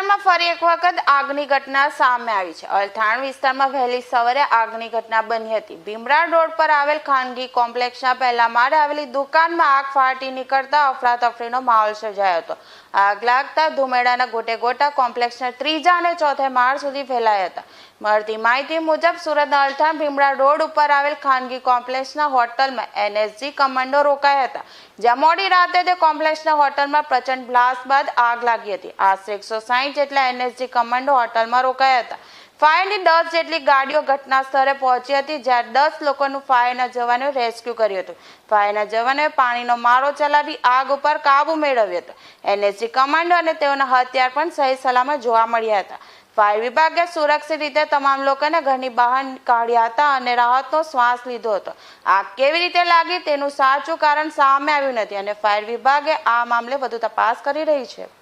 ફરી એક વખત આગની ઘટના સામે આવી છે. અલથાણ વિસ્તારમાં વહેલી સવારે આગની ઘટના બની હતી. ભીમરા રોડ પર આવેલ ખાનગી કોમ્પ્લેક્ષના પહેલા માળે આવેલી દુકાનમાં આગ ફાટી નીકળતા અફરાતફરીનો માહોલ સર્જાયો હતો. આગ લાગતા ધુમેડાના ગોટે ગોટા કોમ્પ્લેક્ષના ત્રીજા અને ચોથે માળ સુધી ફેલાયા હતા. મળતી માહિતી મુજબ સુરતના અલથાણ ભીમરા રોડ ઉપર આવેલ ખાનગી કોમ્પ્લેક્ષના હોટલમાં એનએસજી કમાન્ડો રોકાયા હતા. જ્યાં મોડી રાતે તે કોમ્પ્લેક્ષના હોટલમાં પ્રચંડ બ્લાસ્ટ બાદ આગ લાગી હતી. આશરે એકસો સાહીઠ જેટલા એનએસજી કમાન્ડો હોટલમાં રોકાયા હતા. ફાયરની દસ જેટલી ગાડીઓ ઘટના સ્થળે પહોંચી હતી, જ્યાં દસ લોકોનું ફાયરના જવાનોએ રેસ્ક્યુ કર્યું હતું. ફાયરના જવાનોએ પાણીનો મારો ચલાવી આગ ઉપર કાબુ મેળવ્યો હતો. એનએસજી કમાન્ડો અને તેઓના હથિયાર પણ સહી સલામત જોવા મળ્યા હતા. ફાયર વિભાગે સુરક્ષિત રીતે તમામ લોકોને ઘરની બહાર કાઢ્યા હતા અને રાહતનો શ્વાસ લીધો હતો. આગ કેવી રીતે લાગી તેનું સાચું કારણ સામે આવ્યું નથી અને ફાયર વિભાગે આ મામલે વધુ તપાસ કરી રહી છે.